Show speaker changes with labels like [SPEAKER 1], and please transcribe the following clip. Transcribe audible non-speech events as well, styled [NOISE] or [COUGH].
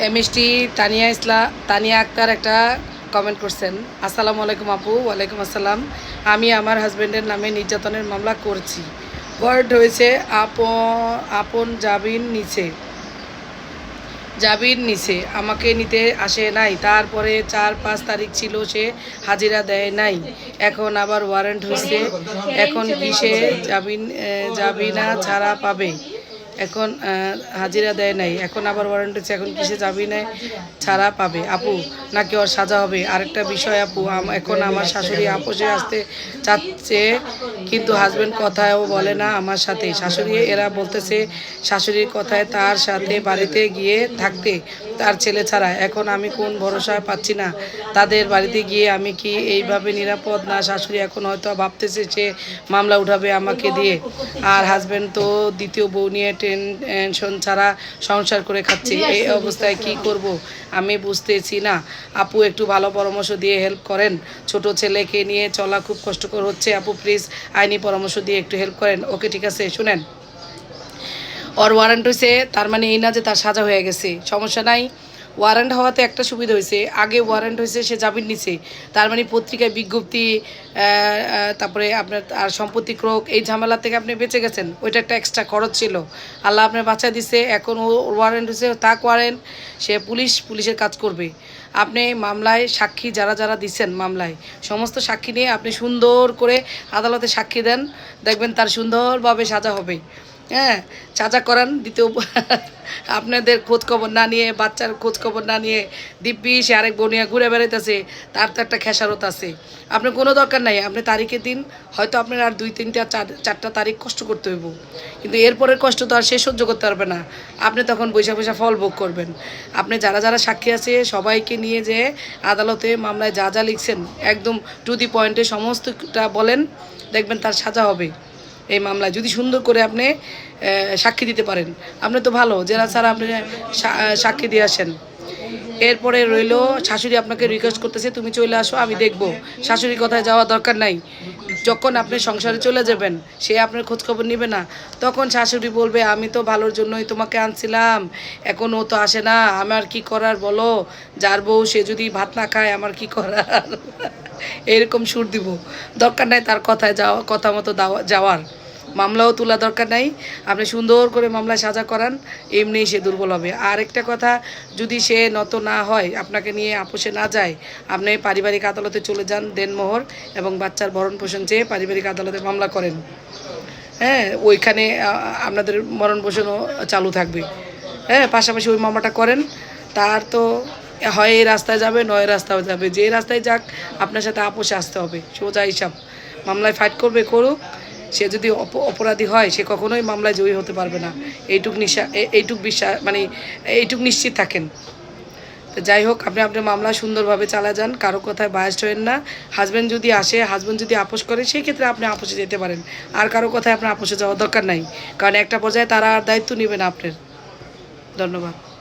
[SPEAKER 1] MST Tania Islam Tania Akter একটা comment করছেন। আসসালামু আলাইকুম আপু ওয়ালাইকুম আসসালাম। আমি আমার হাজব্যান্ডের নামে নির্যাতনের মামলা করছি। ওয়ার্ড হয়েছে আপন আপন জাবিন নিচে। জাবির নিচে। আমাকে নিতে আসে নাই। তারপরে চার পাঁচ তারিখ ছিল সে হাজিরা দেয় নাই। এখন আবার ওয়ারেন্ট হয়েছে। এখন কি সে জামিন আহ, জামিনা ছাড়া পাবে? এখন হাজিরা দেয় নাই। এখন আবার ওয়ারেন্ট হচ্ছে এখন কিসে যাবি নাই ছাড়া পাবে। আপু, নাকি ওর সাজা হবে? আরেকটা বিষয় আপু এখন আমার শাশুড়ি আপোষে আসতে চাচ্ছে, কিন্তু হাজব্যান্ড কথাও বলে না আমার সাথে। শাশুড়ি, এরা বলতেছে, শাশুড়ির কথায় তার সাথে বাড়িতে গিয়ে থাকতে, তার ছেলে ছাড়া। এখন আমি কোন ভরসা পাচ্ছি না। তাদের বাড়িতে গিয়ে আমি কি এইভাবে নিরাপদ? না, শাশুড়ি এখন হয়তো ভাবতেছে সে মামলা উঠাবে আমাকে দিয়ে। আর হাজব্যান্ড তো দ্বিতীয় বউ নিয়ে টেনশন ছাড়া সংসার করে খাচ্ছি। এই অবস্থায় কি করব? আমি বুঝতেছি না। আপু একটু ভালো পরামর্শ দিয়ে হেল্প করেন। ছোট ছেলেকে নিয়ে চলা খুব কষ্টকর হচ্ছে। আপু প্লিজ আইনি পরামর্শ দিয়ে একটু হেল্প করেন। ওকে ঠিক আছে শুনেন। ওর ওয়ারেন্ট হয়েছে তার মানে এই না যে তার সাজা হয়ে গেছে। সমস্যা নাই। ওয়ারেন্ট হওয়াতে একটা সুবিধা হয়েছে। আগে ওয়ারেন্ট হয়েছে, সে জামিন নিছে। তার মানে পত্রিকায় বিজ্ঞপ্তি তারপরে আপনার আর সম্পত্তি ক্রোক, এই ঝামেলা থেকে আপনি বেঁচে গেছেন। ওইটা একটা এক্সট্রা খরচ ছিল। আল্লাহ আপনার বাচ্চা দিছে। এখন ও ওয়ারেন্ট হয়েছে তাক ওয়ারেন্ট সে পুলিশ, পুলিশের কাজ করবে। আপনি মামলায় সাক্ষী যারা যারা দিচ্ছেন মামলায়, সমস্ত সাক্ষী নিয়ে আপনি সুন্দর করে আদালতে সাক্ষী দেন। দেখবেন তার সুন্দরভাবে সাজা হবে। হ্যাঁ চাচা করান, দ্বিতীয় [LAUGHS] আপনাদের খোঁজ খবর না নিয়ে, বাচ্চার খোঁজ খবর না নিয়ে দিব্যি, সে আরেক বনিয়া ঘুরে বেড়াইতেছে, তার তো একটা খেসারত আছে। আপনার কোনো দরকার নাই, আপনি তারিখের দিন, হয়তো আপনার আর দুই, তিনটা, চার, চারটা তারিখ কষ্ট করতে হইব। কিন্তু এরপরের কষ্ট তো আর সে সহ্য করতে পারবে না। আপনি তখন বৈশা বৈশা ফল ভোগ করবেন। আপনি যারা যারা সাক্ষী আছে, সবাইকে নিয়ে যে আদালতে মামলায় যা যা লিখছেন, একদম টু দি পয়েন্টে সমস্তটা বলেন, দেখবেন তার সাজা হবে। এই মামলায়। যদি সুন্দর করে আপনি সাক্ষী দিতে পারেন। আপনি তো ভালো, জেলা স্যার আপনি সাক্ষী দিয়ে আসেন। এরপরে রইল, শাশুড়ি আপনাকে রিকোয়েস্ট করতেছে, তুমি চলে আসো, আমি দেখব। শাশুড়ির কথায় যাওয়া দরকার নাই। যখন আপনি সংসারে চলে যাবেন, সে আপনার খোঁজখবর নেবে না। তখন শাশুড়ি বলবে, আমি তো ভালোর জন্যই তোমাকে আনছিলাম, এখন ও তো আসে না, আমার কি করার বলো? যার বউ, সে যদি ভাত না খায়, আমার কি করার? এরকম সুর দিব। দরকার নাই তার কথায় যাওয়া, কথা মতো দাওয়া- যাওয়ার। মামলাও তোলা দরকার নাই। আপনি সুন্দর করে মামলা সাজা করান এমনিই সে দুর্বল হবে। আর একটা কথা, যদি সে নত না হয়, আপনাকে নিয়ে আপোষে না যায়, আপনি পারিবারিক আদালতে চলে যান দেনমোহর এবং বাচ্চার ভরণ পোষণ চেয়ে পারিবারিক আদালতে মামলা করেন। হ্যাঁ ওইখানে আপনাদের মরণ পোষণও চালু থাকবে। হ্যাঁ পাশাপাশি ওই মামলাটা করেন। তার তো হয় এই রাস্তায় যাবে, নয় রাস্তায় যাবে। যে রাস্তায় যাক, আপনার সাথে আপোষে আসতে হবে। সোজা হিসাব। মামলায় ফাইট করবে করুক সে যদি অপ- অপরাধী হয়, সে কখনোই মামলায় জয়ী হতে পারবে না। এইটুক নিশা এইটুক বিশ্বাস মানে এইটুক নিশ্চিত থাকেন। তো যাই হোক, আপনি আপনার মামলা সুন্দরভাবে চালা যান, কারও কথায় বায়াস্ট হবেন না। হাজব্যান্ড যদি আসে হাজব্যান্ড যদি আপোষ করে, সেই ক্ষেত্রে আপনি আপোষে যেতে পারেন। আর কারও কথায় আপনার আপোষে যাওয়ার দরকার নাই। কারণ একটা পর্যায়ে তারা আর দায়িত্ব নেবে না আপনার। ধন্যবাদ।